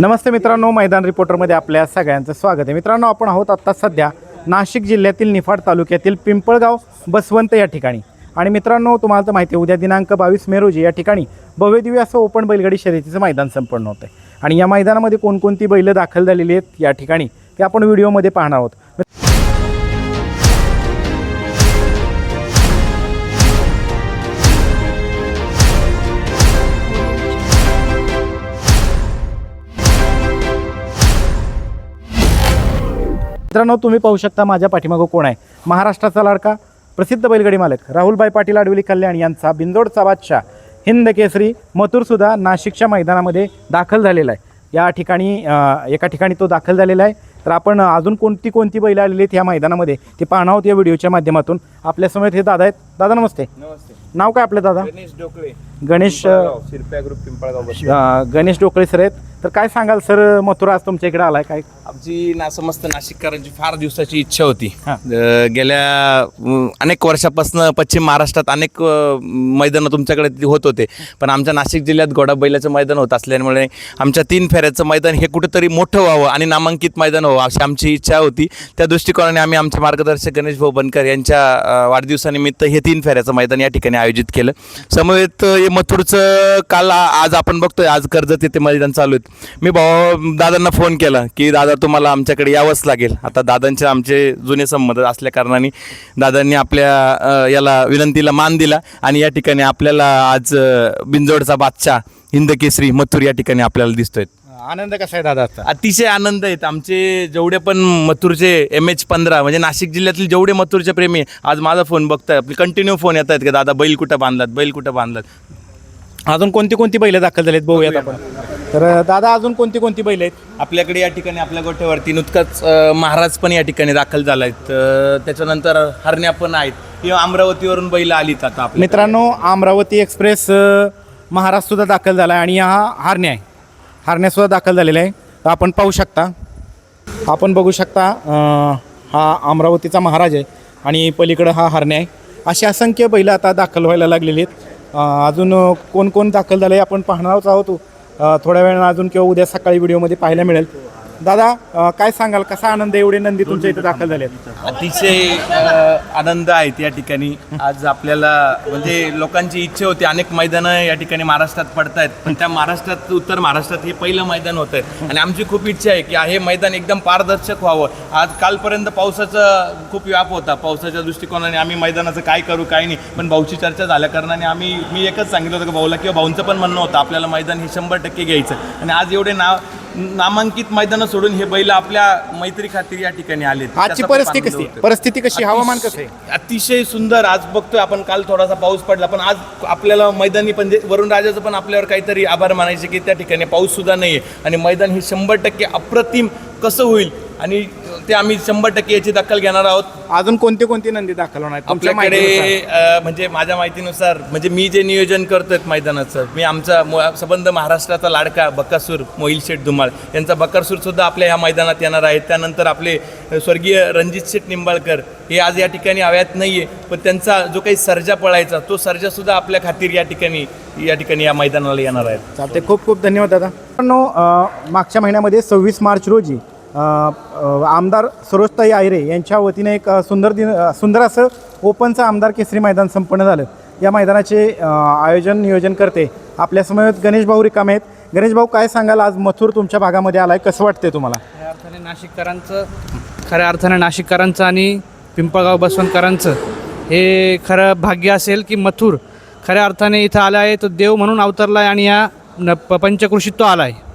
नमस्ते मित्रांनो मैदान रिपोर्टरमध्ये आपल्या सगळ्यांचं स्वागत आहे. मित्रांनो आपण आहोत आत्ता सध्या नाशिक जिल्ह्यातील निफाड तालुक्यातील पिंपळगाव बसवंत या ठिकाणी. आणि मित्रांनो तुम्हाला तर माहिती आहे उद्या दिनांक बावीस मे रोजी या ठिकाणी भव्यदिव्य असं ओपन बैलगाडी शर्यतीचं मैदान संपन्न होतं आहे आणि या मैदानामध्ये कोणकोणती बैलं दाखल झालेली आहेत या ठिकाणी ते आपण व्हिडिओमध्ये पाहणार आहोत. मित्रांनो तुम्ही पाहू शकता माझ्या पाठीमागं कोण आहे. महाराष्ट्राचा लाडका प्रसिद्ध बैलगाडी मालक राहुलभाई पाटील आडविली कल्याण यांचा बिंदोडचा बादशाह हिंद केसरी मथुरसुद्धा नाशिकच्या मैदानामध्ये दाखल झालेला आहे. या ठिकाणी एका ठिकाणी तो दाखल झालेला आहे. तर आपण अजून कोणती कोणती बैल आलेली आहेत या मैदानामध्ये ते पाहणार आहोत या व्हिडिओच्या माध्यमातून. आपल्यासमोर हे दादा आहेत. दादा नमस्ते. नमस्ते. नाव काय आपलं दादा? गणेश डोकळे गणेश शिरप्या ग्रुप पिंपळगाव गणेश डोकळे सर आहेत. तर काय सांगाल सर मथुरा आज तुमच्या इकडे आलाय काय? आमची ना समस्त नाशिककरांची फार दिवसाची इच्छा होती. हा. अं, गेल्या अं, अनेक वर्षापासून पश्चिम महाराष्ट्रात अनेक मैदान तुमच्याकडे ती होत होते. पण आमच्या नाशिक जिल्ह्यात घोडा बैलाचं मैदान होत असल्यामुळे आमच्या तीन फेऱ्याचं मैदान हे कुठेतरी मोठं व्हावं आणि नामांकित मैदान व्हावं अशी आमची इच्छा होती. त्या दृष्टिकोनाने आम्ही आमचे मार्गदर्शक गणेश भाऊ बनकर यांच्या अं, वाढदिवसानिमित्त हे तीन फेऱ्याचं मैदान या ठिकाणी आयोजित केलं. समवेत अं, हे मथुरचं काल आ- आज आपण बघतोय आज कर्जत येथे मैदान चालू आहेत. मी भाऊ दादांना फोन केला की दादा तुम्हाला आमच्याकडे यावंच लागेल. आता दादांचे आमचे जुने संबंध असल्या कारणाने दादांनी आपल्या याला विनंतीला मान दिला आणि या ठिकाणी आपल्याला आज बिंजोडचा बादशाह हिंद केसरी मथुर या ठिकाणी आपल्याला दिसतोय. आनंद कसा आहे दादा आजचा अतिशय आनंद आहेत. आमचे जेवढे पण मथुरचे एम एच पंधरा म्हणजे नाशिक जिल्ह्यातील जेवढे मथुरचे प्रेमी आज माझा फोन बघताय. आपले कंटिन्यू फोन येत आहेत की? दादा बैल कुठं बांधलात? बैल कुठं बांधलात? अजून कोणती कोणती बैल दाखल झालीत बघूयात आपण. तर दादा अजून कोणती कोणती बैल आहेत? आपल्याकडे या ठिकाणी आपल्या गोठ्यावरती नुकताच अं, महाराज पण या ठिकाणी दाखल झाला आहेत त्याच्यानंतर हरण्या पण आहेत. किंवा अमरावतीवरून बैल आलीत आता आपल्या मित्रांनो अमरावती एक्सप्रेस अ, महाराजसुद्धा दाखल झाला आहे आणि हा हारण्या आहे. हारण्यासुद्धा दाखल झालेला आहे. तर आपण पाहू शकता. आपण बघू शकता अ, हा अमरावतीचा महाराज आहे आणि पलीकडं हा हारण्या आहे. अशी असंख्य बैल आता दाखल व्हायला लागलेली आहेत. अ, अजून कोण कोण दाखल झालं आहे आपण पाहणारच आहोत. थोड्या वेळानं अजून किंवा उद्या सकाळी व्हिडिओमध्ये पाहायला मिळेल. दादा काय सांगाल? कसा आनंद एवढे नंदी तुमच्या इथे दाखल झाले अतिशय आनंद आहेत या ठिकाणी. आज आपल्याला म्हणजे लोकांची इच्छा होती. अनेक मैदानं या ठिकाणी महाराष्ट्रात पडतायत. पण त्या महाराष्ट्रात उत्तर महाराष्ट्रात हे पहिलं मैदान होत. आहे आणि आमची खूप इच्छा आहे की हे मैदान एकदम पारदर्शक व्हावं. आज कालपर्यंत पावसाचा खूप व्याप होता. पावसाच्या दृष्टिकोनाने आम्ही मैदानाचं काय करू काय नाही. पण भाऊची चर्चा झाल्या कारणाने आम्ही मी एकच सांगितलं होतं की भाऊला किंवा भाऊंचं पण म्हणणं होतं आपल्याला मैदान हे शंभर टक्के घ्यायचं. आणि आज एवढे नाव नामांकित मैदानं सोडून हे बैल आपल्या मैत्री खातीर या ठिकाणी आले आजची परिस्थिती कशी? आहे? परिस्थिती कशी? हवामान कसं आहे? अतिशय सुंदर. आज बघतोय आपण काल थोडासा पाऊस पडला पण आज आपल्याला मैदानी पण वरुण राजाचं पण आपल्यावर काहीतरी आभार मानायचे की त्या ठिकाणी पाऊस सुद्धा नाहीये. आणि मैदान हे शंभर टक्के अप्रतिम कसं होईल? आणि ते आम्ही शंभर टक्के याची दखल घेणार आहोत. अजून कोणते कोणते नंदी दाखल होणार आहेत? तुमच्या आपल्याकडे. अ, म्हणजे माझ्या माहितीनुसार म्हणजे मी जे नियोजन करतोय मैदानाचं मी आमचा मु- संबंध महाराष्ट्राचा लाडका बकासूर मोहिल शेठ धुमाळ यांचा बकासूर सुद्धा आपल्या ह्या मैदानात येणार आहे. त्यानंतर आपले अ, स्वर्गीय रणजित शेठ निंबाळकर हे आज या ठिकाणी हव्यात नाहीये पण त्यांचा जो काही सर्जा पळायचा तो सर्जा सुद्धा आपल्या खातीर या ठिकाणी या ठिकाणी या मैदानाला येणार आहेत चालते खूप खूप धन्यवाद दादा. मित्रांनो अ, मागच्या महिन्यामध्ये सव्वीस मार्च रोजी आमदार सरोजताई आयरे यांच्या वतीने एक सुंदर दिन सुंदर असं ओपनचं आमदार केसरी मैदान संपन्न झालं. या मैदानाचे आयोजन नियोजन करते. आपल्यासमोर गणेश भाऊ रिकामे आहेत. गणेश भाऊ काय सांगाल? आज मथुर तुमच्या भागामध्ये आलाय. कसं वाटते तुम्हाला? खऱ्या अर्थाने नाशिककरांचं खऱ्या अर्थाने नाशिककरांचं आणि पिंपळगाव बसवंतकरांचं हे खरं भाग्य असेल की मथुर खऱ्या अर्थाने इथं आला आहे तो देव म्हणून अवतरला आहे आणि या न प पंचकृषीत तो आला आहे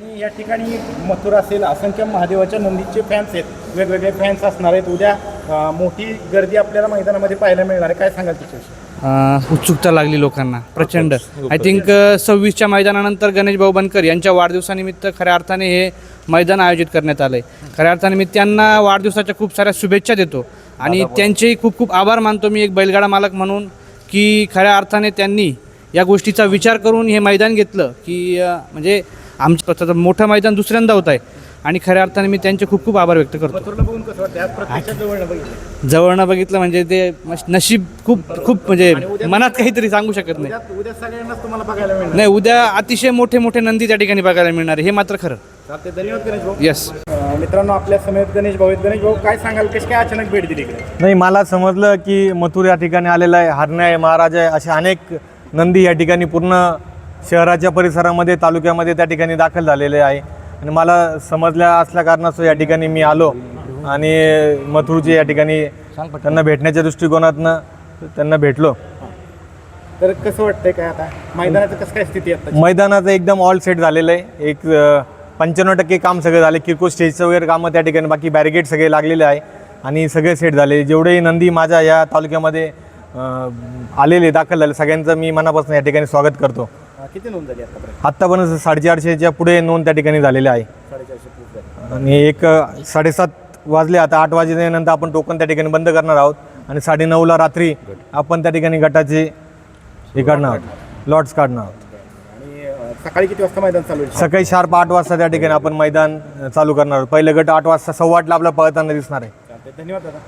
आणि या ठिकाणी मथुर असेल असंख्य महादेवाच्या नंदीचे फॅन्स आहेत. वेगवेगळे फॅन्स असणार आहेत. उद्या अ, मोठी गर्दी आपल्याला मैदानामध्ये पाहायला मिळणार आहे. काय सांगाल त्याच्याविषयी अं, उत्सुकता लागली लोकांना. प्रचंड. आय थिंक सव्वीसच्या मैदानानंतर गणेश भाऊ बनकर यांच्या वाढदिवसानिमित्त खऱ्या अर्थाने हे मैदान आयोजित करण्यात आलं आहे खऱ्या अर्थाने मी त्यांना वाढदिवसाच्या खूप साऱ्या शुभेच्छा देतो. आणि त्यांचेही खूप खूप आभार मानतो. मी एक बैलगाडा मालक म्हणून की खऱ्या अर्थाने त्यांनी या गोष्टीचा विचार करून हे मैदान घेतलं की अं, म्हणजे आमचं स्वतःचं मोठं मैदान दुसऱ्यांदा होत आहे. आणि खऱ्या अर्थाने मी त्यांचे खूप खूप आभार व्यक्त करतो. जवळनं बघितलं. म्हणजे ते नशीब खूप खूप म्हणजे मनात काहीतरी सांगू शकत नाही. उद्या उद्या सगळ्यांनाच तुम्हाला बघायला मिळणार. नाही उद्या अतिशय मोठे मोठे नंदी त्या ठिकाणी बघायला मिळणार आहे. हे मात्र खरं. चालते धन्यवाद गणेश भाऊ. येस मित्रांनो आपल्या समेत गणेश भाऊ गणेश भाऊ काय सांगाल? कशी काय अचानक भेट दिली नाही मला समजलं की मथुर या ठिकाणी आलेला आहे हरण्या आहे महाराज आहे असे अनेक नंदी या ठिकाणी पूर्ण शहराच्या परिसरामध्ये तालुक्यामध्ये त्या ठिकाणी दाखल झालेले आहे. आणि मला समजल्या असल्या कारणास्तव या ठिकाणी मी आलो. आणि मथुरची या ठिकाणी त्यांना भेटण्याच्या दृष्टिकोनातनं त्यांना भेटलो. तर कसं वाटतंय काय आता? मैदानाचं कसं काय स्थिती आहे आता मैदानाचं एकदम ऑल सेट झालेलं आहे. एक पंच्याण्णव टक्के काम सगळं झाले. किरकोळ स्टेजचं वगैरे कामं त्या ठिकाणी बाकी बॅरिगेड सगळे लागलेले आहे. आणि सगळे सेट झाले. जेवढेही नंदी माझ्या या तालुक्यामध्ये आलेले दाखल झाले सगळ्यांचं मी मनापासून या ठिकाणी स्वागत करतो. किती नोंद झाली आतापर्यंत? आत्तापर्यंत साडेचारशेच्या पुढे नोंद त्या ठिकाणी झालेली आहे. साडेचारशे plus झाली. आणि एक अ, साडेसात वाजले आता आठ वाजेनंतर आपण टोकन त्या ठिकाणी बंद करणार आहोत. आणि साडेनऊला रात्री आपण त्या ठिकाणी गटाचे हे काढणार आहोत. लॉट्स काढणार आहोत. आणि अं, सकाळी किती वाजता मैदान चालू आहे सकाळी शार्प आठ वाजता त्या ठिकाणी आपण मैदान अ, चालू करणार आहोत. पहिलं गट आठ वाजता सव्वा आठला आपला पळताना दिसणार आहे. चालतंय. धन्यवाद दादा.